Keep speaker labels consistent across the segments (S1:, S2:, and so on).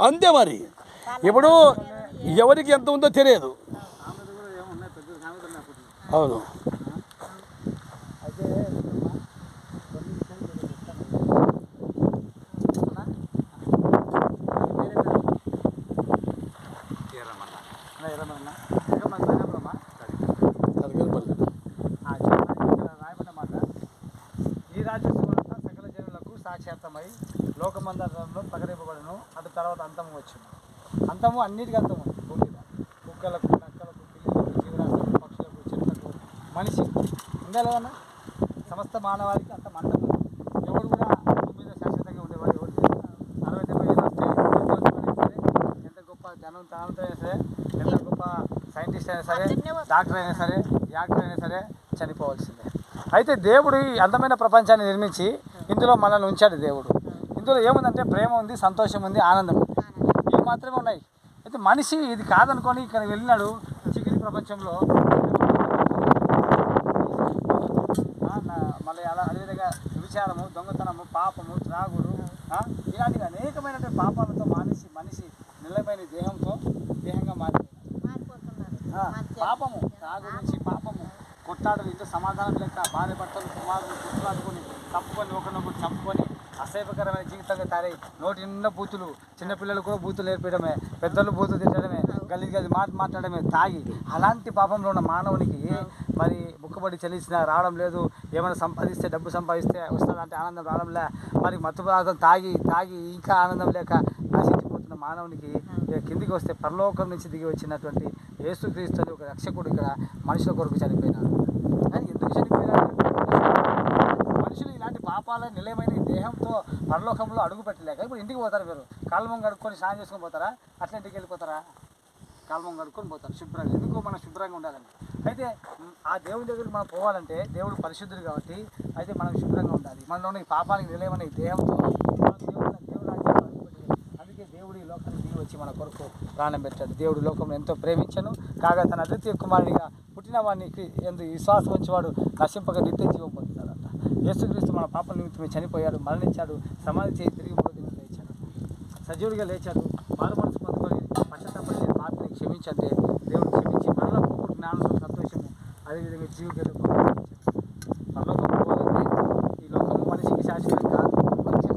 S1: అంతే మరి. ఇప్పుడు ఎవరికి ఎంత ఉందో తెలియదు. అవును.
S2: సాక్షాత్తమై లోకమందరంలో ప్రకటింపబడను. అటు తర్వాత అంతము వచ్చును అంతము అన్నిటికీ అంతము భూమి మీద. కుక్కలకు నక్కలకు పిల్లులకు జీవరాశులకు పక్షులకు చెట్లకు మనిషి. ఉందా లేదన్నా సమస్త మానవాళికి అంత మందం ఎవడు కూడా భూమి మీద శాశ్వతంగా ఉండేవాడు. ఎవరు. అరవై డెబ్బై ఏళ్ళు వస్తే ఎంత గొప్ప జనం తానంతో అయినా సరే ఎంత గొప్ప సైంటిస్ట్ అయినా సరే డాక్టర్ అయినా సరే యాక్టర్ అయినా సరే చనిపోవాల్సిందే. అయితే దేవుడు ఈ అందమైన ప్రపంచాన్ని నిర్మించి ఇందులో మనల్ని ఉంచాడు దేవుడు. ఇందులో ఏముందంటే ప్రేమ ఉంది సంతోషం ఉంది ఆనందం ఉంది. ఇవి మాత్రమే ఉన్నాయి. అయితే మనిషి ఇది కాదనుకొని ఇక్కడ వెళ్ళినాడు చికిరి ప్రపంచంలో. మళ్ళీ అలా అదేవిధంగా విచారము దొంగతనము పాపము త్రాగుడు ఆ, ఇలాంటి అనేకమైనటువంటి పాపాలతో మనిషి మనిషి నిలబైన దేహంతో దేహంగా మారిపోయింది పాపము త్రాగు నుంచి పాపము కొట్లాటలు ఇంత సమాధానం లేక భార్య భర్తలు కుమారులు కొట్లాడుకొని తప్పుకొని ఒకరినొకరు చంపుకొని అసహ్యకరమైన జీవితంగా తయారై నోటి నిండా బూతులు చిన్నపిల్లలు కూడా బూతులు నేర్పించడమే పెద్దలు బూతులు తిట్టడమే గలీజ్ గలీజ్ మాట మాట్లాడమే తాగి అలాంటి పాపంలో ఉన్న మానవునికి మరి బుక్కబడి చెల్లించినా రావడం లేదు. ఏమైనా సంపాదిస్తే డబ్బు సంపాదిస్తే వస్తుందంటే ఆనందం రావడం లే మరి మత్తు పదార్థం తాగి తాగి ఇంకా ఆనందం లేక నశించి మానవునికి కిందికి వస్తే పరలోకం నుంచి దిగి వచ్చినటువంటి యేసుక్రీస్తు అని ఒక రక్షకుడు ఇక్కడ మనుషుల కొరకు చనిపోయినాడు. కానీ ఎందుకు చనిపోయినాడు? మనుషులు ఇలాంటి పాపాల నిలయమైన దేహంతో పరలోకంలో అడుగు పెట్టలేక ఇప్పుడు ఇంటికి పోతారు మీరు కాల్మం కడుక్కొని స్నానం చేసుకొని పోతారా? అట్లా ఇంటికి వెళ్ళిపోతారా? కాల్మం కడుక్కొని పోతారు శుభ్రంగా. ఎందుకో మనం శుభ్రంగా ఉండాలండి అయితే ఆ దేవుని దగ్గరికి మనం పోవాలంటే దేవుడు పరిశుద్ధుడు కాబట్టి అయితే మనం శుభ్రంగా ఉండాలి. మనలోని ఈ పాపానికి నిలయమైన దేహంతో మనం దేవుడు దేవుడు రాజ్యంలో అడుగుపెట్టాలి. అందుకే దేవుడు ఈ లోకానికి దిగి వచ్చి మన కొరకు ప్రాణం పెట్టాడు. దేవుడు లోకం ఎంతో ప్రేమించను. కాగా తన అద్వితీయ కుమారుడిగా పుట్టిన వాడికి ఎందు విశ్వాసం ఉంచేవాడు నశింపక నిత్య జీవం పొందుతాడంట. యేసుక్రీస్తు మన పాప నిమిత్తమే చనిపోయాడు మరణించాడు సమాధి చేయి తిరిగి మూడు దినం లేచాడు. సజీవుడిగా లేచాడు మారు మనసు పొందుకొని పశ్చాత్తాపడి పాపని క్షమించంటే దేవుడు క్షమించి మరణ జ్ఞానం జ్ఞానంతో సంతోషము అదేవిధంగా జీవితంలో ఈ మనిషికి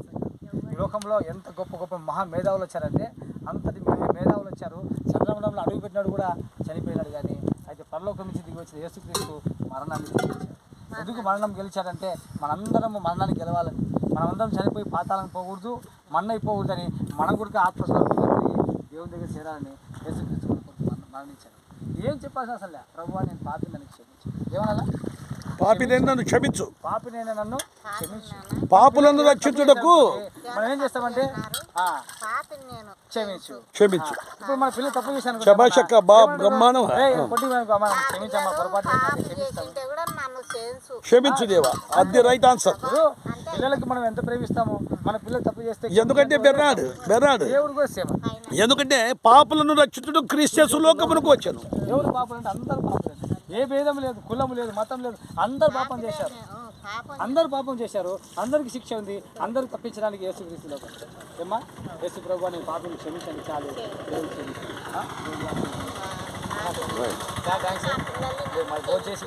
S2: ఈ లోకంలో ఎంత గొప్ప గొప్ప మహా మేధావులు వచ్చారంటే అంతటి మేధావులు వచ్చారు. చంద్రమండలంలో అడుగు పెట్టినాడు కూడా చనిపోయినాడు కానీ అయితే పరలోకం నుంచి దిగి వచ్చిన యేసుక్రీస్తు మరణాన్ని గెలిచాడు. ఎందుకు మరణం గెలిచాడంటే మనందరం మరణాన్ని గెలవాలని. మనమందరం చనిపోయి పాతాలను పోకూడదు మన్న అయిపోకూడదని మనం కూడా ఆత్మస్వరూపం దేవుని దగ్గర చేరాలని యేసుక్రీస్తు మరణించాడు. ఏం చెప్పాల్సిన అసలు ప్రభు ప్రభువా నేను పాపి నన్ను క్షమించు. ఏమన్నా
S1: పాపిని నన్ను క్షమించు.
S2: పాపి నేను నన్ను క్షమించు.
S1: పాపులను రక్షించుటకు
S2: మనం ఏం చేస్తామంటే? ఆ,
S3: పాపిని నేను
S2: క్షమించు.
S1: క్షమించు.
S2: ఇప్పుడు మన పిల్లలు తప్పు చేశాను
S1: శభాషక్క బా బ్రహ్మాండం.
S2: క్షమించమ్మా పొరపాటు
S1: క్షమించు దేవా అది రైట్ ఆన్సర్.
S2: పిల్లలకి మనం ఎంత ప్రేమిస్తాము మన పిల్లలు తప్పు చేస్తే
S1: ఎందుకంటే బెర్నాడు బెర్నాడు.
S2: దేవుడు కూడా సేవ.
S1: ఎందుకంటే పాపులను రక్షించుటకు క్రిస్టియన్స్ లోకమునకు వచ్చాను
S2: దేవుడు పాపం అంటే అందరు పాపం ఏ భేదం లేదు కులం లేదు మతం లేదు. అందరు పాపం చేశారు. అందరు పాపం చేశారు. అందరికి శిక్ష ఉంది. అందరు తప్పించడానికి యేసు క్రీస్తులో ఏమ్మా? యేసు ప్రభు అని పాపం క్షమించండి. చాలు భోజనం చేసి